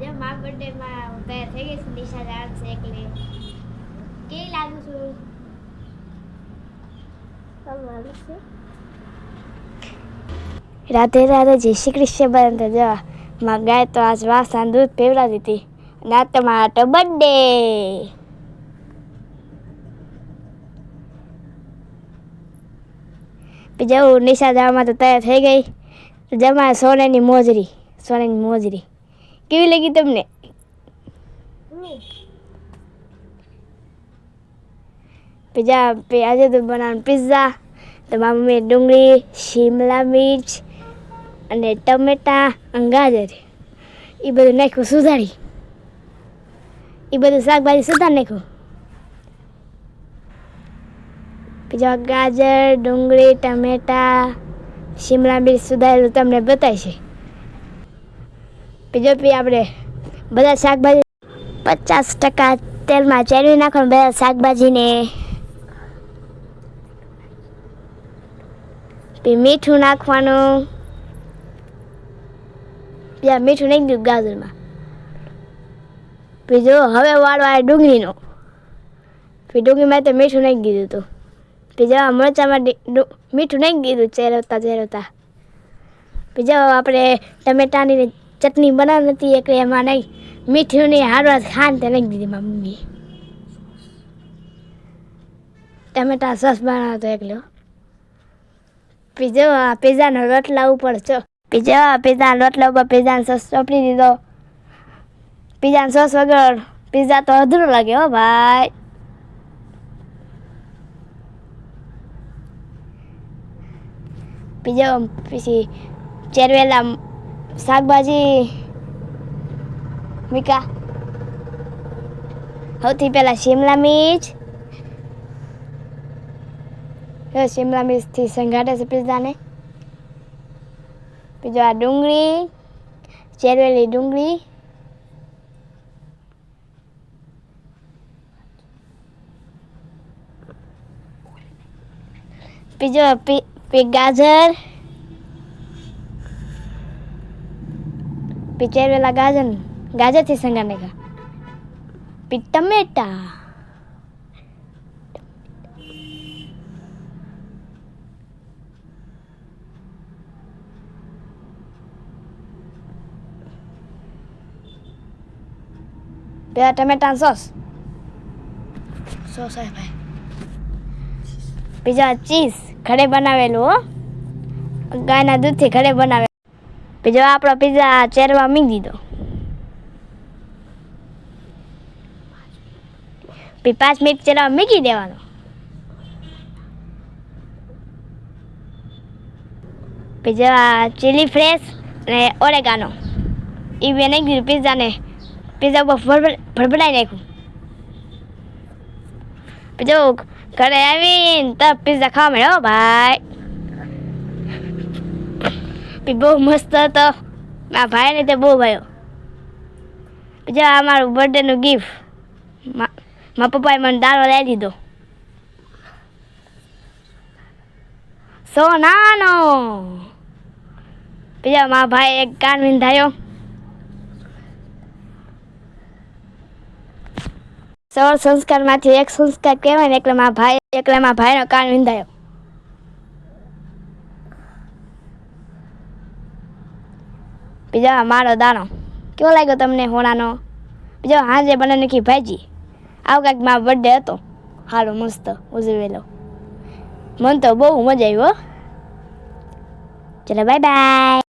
જે મા બર્થડે માં તૈયાર થઈ ગઈ છે, નિશા જાણ છે એટલે કેવી લાગુ છું? રાધે રાધે, જય શ્રી કૃષ્ણ બંધ જવા માં ગાય તો આજ વાસણ દૂધ પીવડાવી હતી ના આ તો બર્થડે હું નિશા જવામાં તો તૈયાર થઈ ગઈ. જમા સોનેની મોજરી સોનેની મોજરી. કેવી લાગી તમને? બીજા પે- આજે તો બનાવવાનું પિઝા. તો મારા મમ્મીએ ડુંગળી શિમલા મિર્ચ અને ટમેટા અને ગાજર. એ બધું નાખ્યું સુધારી. એ બધું શાકભાજી સુધાર નાખ્યું. બીજા ગાજર ડુંગળી ટમેટા શિમલા મિર્ચ સુધારેલું તમને બતાવશે. બીજો પી આપણે બધા શાકભાજી પચાસ ટકા તેલમાં ચેરવી નાખવાનું બધા શાકભાજીને. મીઠું નાખવાનું. ત્યાં મીઠું નાખી દીધું ગાજરમાં. પછી જો, હવે વાળો આવે ડુંગળીનો. પછી ડુંગળીમાં તો મીઠું નાખી દીધું હતું. પછી જો મરચામાં મીઠું નાખી દીધું ચેરવતા ચેરવતા. પછી જો આપણે ટમેટાની ચટણી બનાવી નથી એટલે એમાં નહીં. મીઠું નહીં હારવા ખાંડ તે નાખી દીધી મારી મમ્મીએ. ટમેટા સોસ બનાવતો એકલો. પીઝા પીઝાનો રોટલા ઉપર છો પીઝા પીઝા રોટલા ઉપર પીઝાનો સોસ ચોપડી દીધો. પીઝાનો સોસ વગર પીઝા તો અધૂરો લાગે હો ભાઈ. પીઝા પછી ચેરવેલા શાકભાજી, મીકા. સૌથી પહેલાં શિમલા મિર્ચ. શિમલા મિર્ચથી સંઘાટે છે પિઝાને. બીજો આ ડુંગળી, ચેરવેલી ડુંગળી. બીજો પી પી ગાજર. ગાજર ગાજરથી સંઘાને કા પી ટમેટા. પેલા ટમેટા સોસ. સોસ આવે ભાઈ. બીજા ચીઝ ઘરે બનાવેલું હો. ગાયના દૂધથી ઘરે બનાવે બીજો આપણો પીઝા ચેરવા મીક દીધો. પછી પાંચ મિનિટ ચેરવા મૂકી દેવાનો. આ ચીલી ફ્રેશ અને ઓરેગાનો એ બે નાખી દીધું પીઝાને પીઝા ઉપર ભડભડાઈ નાખ્યું. બીજો ઘરે આવીને તો પીઝા ખાવા મળ્યો ભાઈ. બી બહુ મસ્ત હતો. મારા ભાઈને તે બહુ ભાઈઓ જો આ મારું બર્થડેનું ગિફ્ટ મારા પપ્પાએ મને દાળો લઈ દીધો. સો નાનો બીજા મારા ભાઈ એક કાન વિંધાયો. સોળ સંસ્કારમાંથી એક સંસ્કાર કહેવાય ને, એટલે મારા ભાઈ, એટલે મારા ભાઈનો કાન વિંધાયો. બીજો મારો દાણો. કેવો લાગ્યો તમને હોણાનો? બીજો હાજે બને નખી ભાજી આવું કાંઈક મારો બર્થડે હતો. સારો મસ્ત ઉજવેલો મને તો બહુ મજા આવી હો. ચલો બાય બાય